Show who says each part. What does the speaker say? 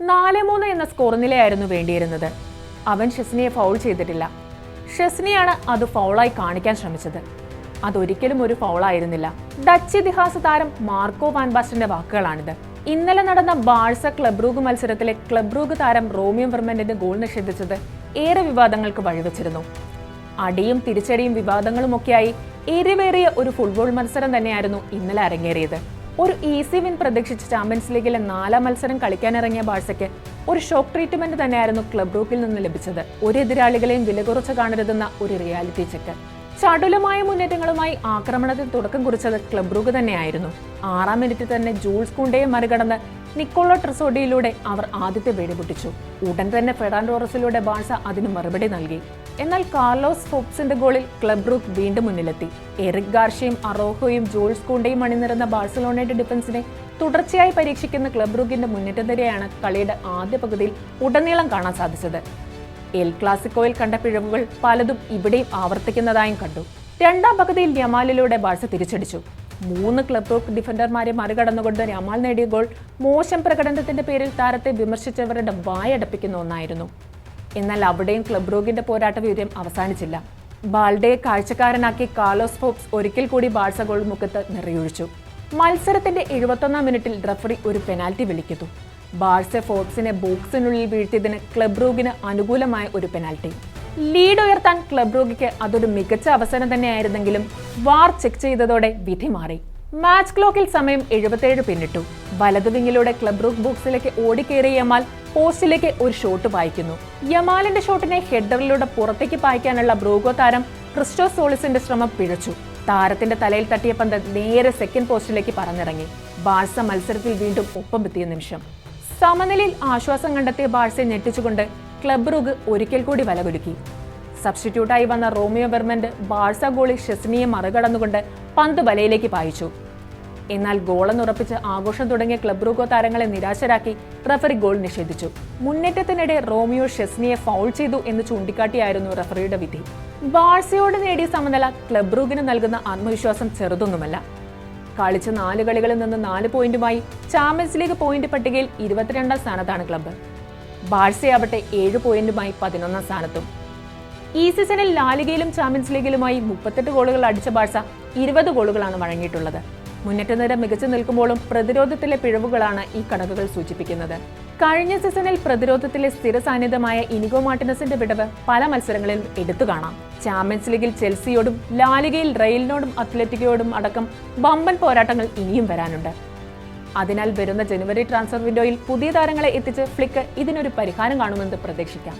Speaker 1: നാല് മൂന്ന് എന്ന സ്കോർ നിലയായിരുന്നു വേണ്ടിയിരുന്നത്. അവൻ ഷെസ്നിയെ ഫൗൾ ചെയ്തിട്ടില്ല. ഷെസ്നിയാണ് അത് ഫൗളായി കാണിക്കാൻ ശ്രമിച്ചത്. അതൊരിക്കലും ഒരു ഫൗളായിരുന്നില്ല ഡച്ച് ഇതിഹാസ താരം മാർക്കോ വാൻബാസ്റ്റിന്റെ വാക്കുകളാണിത്. ഇന്നലെ നടന്ന ബാഴ്സ ക്ലബ്രൂഗ് മത്സരത്തിലെ ക്ലബ്രൂഗ് താരം റോമിയോ വെർമന്റിന്റെ ഗോൾ നിഷേധിച്ചത് ഏറെ വിവാദങ്ങൾക്ക് വഴിവെച്ചിരുന്നു. അടിയും തിരിച്ചടിയും വിവാദങ്ങളുമൊക്കെയായി എരിവേറിയ ഒരു ഫുട്ബോൾ മത്സരം തന്നെയായിരുന്നു ഇന്നലെ അരങ്ങേറിയത്. ഒരു ഈസി വിൻ പ്രതീക്ഷിച്ച് ചാമ്പ്യൻസ് ലീഗിലെ നാലാം മത്സരം കളിക്കാനിറങ്ങിയ ബാഴ്സയ്ക്ക് ഒരു ഷോക്ക് ട്രീറ്റ്മെന്റ് തന്നെയായിരുന്നു ക്ലബ് റൂക്കിൽ നിന്ന് ലഭിച്ചത്. ഒരു എതിരാളികളെയും വിലകുറച്ച് കാണരുതെന്ന ഒരു റിയാലിറ്റി ചെക്ക് ചടുലമായ മുന്നേറ്റങ്ങളുമായി ആക്രമണത്തിൽ തുടക്കം കുറിച്ചത് ക്ലബ് റൂഗ് തന്നെയായിരുന്നു. ആറാം മിനിറ്റിൽ തന്നെ ജൂൾസ് കുണ്ടയെ മറികടന്ന് നിക്കോളോ ട്രസോഡിയിലൂടെ അവർ ആദ്യത്തെ വെടിപൊട്ടിച്ചു ഉടൻ തന്നെ ഫെഡാൻ ടോറസിലൂടെ ബാഴ്സ അതിന് മറുപടി നൽകി. എന്നാൽ കാർലോസ് ഫോപ്സിന്റെ ഗോളിൽ ക്ലബ് റൂക്ക് വീണ്ടും മുന്നിലെത്തി. എറിക് ഗാർഷ്യയും അറോഹോയും ജോൾസ് കൂണ്ടയും അണിനിരുന്ന ബാഴ്സലോണയുടെ ഡിഫൻസിനെ തുടർച്ചയായി പരീക്ഷിക്കുന്ന ക്ലബ് റൂക്കിന്റെ മുന്നേറ്റം നിരയാണ് കളിയുടെ ആദ്യ പകുതിയിൽ ഉടനീളം കാണാൻ സാധിച്ചത്. എൽ ക്ലാസിക്കോയിൽ കണ്ട പിഴവുകൾ പലതും ഇവിടെയും ആവർത്തിക്കുന്നതായും കണ്ടു. രണ്ടാം പകുതിയിൽ യമാലിലൂടെ ബാഴ്സ തിരിച്ചടിച്ചു. മൂന്ന് ക്ലബ് റോക്ക് ഡിഫൻഡർമാരെ മറികടന്നുകൊണ്ട് യമാൽ നേടിയ ഗോൾ മോശം പ്രകടനത്തിന്റെ പേരിൽ താരത്തെ വിമർശിച്ചവരുടെ വായടപ്പിക്കുന്ന ഒന്നായിരുന്നു. എന്നാൽ അവിടെയും ക്ലബ് റോഗിന്റെ പോരാട്ട വീര്യം അവസാനിച്ചില്ല. ബാൾഡയെ കാഴ്ചക്കാരനാക്കി കാർലോസ് ഫോപ്സ് ഒരിക്കൽ കൂടി ബാഴ്സ ഗോൾ മുഖത്ത് നിറയൊഴിച്ചു. മത്സരത്തിന്റെ എഴുപത്തൊന്നാം മിനിറ്റിൽ റഫറി ഒരു പെനാൽറ്റി വിളിക്കുന്നു. ബാഴ്സ ഫോപ്സിനെ ബോക്സിനുള്ളിൽ വീഴ്ത്തിയതിന് ക്ലബ് റൂഗിന് അനുകൂലമായ ഒരു പെനാൽറ്റി. ലീഡ് ഉയർത്താൻ ക്ലബ് റൂഗിക്ക് അതൊരു മികച്ച അവസരം തന്നെയായിരുന്നെങ്കിലും വാർ ചെക്ക് ചെയ്തതോടെ വിധി മാറി. മാച്ച് ക്ലോക്കിൽ സമയം എഴുപത്തേഴ് പിന്നിട്ടു. വലതുവിങ്ങിലൂടെ ക്ലബ് റൂക്ക് ബോക്സിലേക്ക് ഓടിക്കേറിയ യമാൽ പോസ്റ്റിലേക്ക് ഒരു ഷോട്ട് പായിക്കുന്നു. യമാലിന്റെ ഷോട്ടിനെ ഹെഡറിലൂടെ പുറത്തേക്ക് പായിക്കാനുള്ള ബ്രൂഗോ താരം ക്രിസ്റ്റോ സോളിസിന്റെ ശ്രമം പിഴച്ചു. താരത്തിന്റെ തലയിൽ തട്ടിയ പന്ത് നേരെ സെക്കൻഡ് പോസ്റ്റിലേക്ക് പറന്നിറങ്ങി. ബാഴ്സ മത്സരത്തിൽ വീണ്ടും ഒപ്പം എത്തിയ നിമിഷം. സമനിലയിൽ ആശ്വാസം കണ്ടെത്തിയ ബാഴ്സയെ ഞെട്ടിച്ചുകൊണ്ട് ക്ലബ് റൂഗ് ഒരിക്കൽ കൂടി വലകുലുക്കി സബ്സ്റ്റിറ്റ്യൂട്ടായി വന്ന റോമിയോ ബെർമന്റ് ബാഴ്സ ഗോളി ഷെസ്നിയെ മറികടന്നുകൊണ്ട് പന്ത് വലയിലേക്ക് പായിച്ചു. എന്നാൽ ഗോളെന്നുറപ്പിച്ച് ആഘോഷം തുടങ്ങിയ ക്ലബ് റൂഗോ താരങ്ങളെ നിരാശരാക്കി റഫറി ഗോൾ നിഷേധിച്ചു. മുന്നേറ്റത്തിനിടെ റോമിയോ ഷെസ്നിയെ ഫൗൾ ചെയ്തു എന്ന് ചൂണ്ടിക്കാട്ടിയായിരുന്നു റഫറിയുടെ വിധി. ബാഴ്സയോട് നേടിയ സമനില ക്ലബ് റൂഗിന് നൽകുന്ന ആത്മവിശ്വാസം ചെറുതൊന്നുമല്ല. കളിച്ച നാല് കളികളിൽ നിന്ന് നാല് പോയിന്റുമായി ചാമ്പ്യൻസ് ലീഗ് പോയിന്റ് പട്ടികയിൽ ഇരുപത്തിരണ്ടാം സ്ഥാനത്താണ് ക്ലബ്ബ് ബാഴ്സയാവട്ടെ ഏഴ് പോയിന്റുമായി പതിനൊന്നാം സ്ഥാനത്തും. ഈ സീസണിൽ ലാലിഗയിലും ചാമ്പ്യൻസ് ലീഗിലുമായി മുപ്പത്തെട്ട് ഗോളുകൾ അടിച്ച ബാഴ്സ ഇരുപത് ഗോളുകളാണ് വഴങ്ങിയിട്ടുള്ളത്. മുന്നേറ്റനിര മികച്ചു നിൽക്കുമ്പോഴും പ്രതിരോധത്തിലെ പിഴവുകളാണ് ഈ കണക്കുകൾ സൂചിപ്പിക്കുന്നത്. കഴിഞ്ഞ സീസണിൽ പ്രതിരോധത്തിലെ സ്ഥിര സാന്നിധ്യമായ ഇനിഗോ മാർട്ടിനസിന്റെ വിടവ് പല മത്സരങ്ങളിലും എടുത്തു കാണാം. ചാമ്പ്യൻസ് ലീഗിൽ ചെൽസിയോടും ലാലിഗയിൽ റെയിലിനോടും അത്ലറ്റിക്കോടും അടക്കം വമ്പൻ പോരാട്ടങ്ങൾ ഇനിയും വരാനുണ്ട്. അതിനാൽ വരുന്ന ജനുവരി ട്രാൻസ്ഫർ വിൻഡോയിൽ പുതിയ താരങ്ങളെ എത്തിച്ച് ഫ്ലിക്ക് ഇതിനൊരു പരിഹാരം കാണുമെന്ന് പ്രതീക്ഷിക്കാം.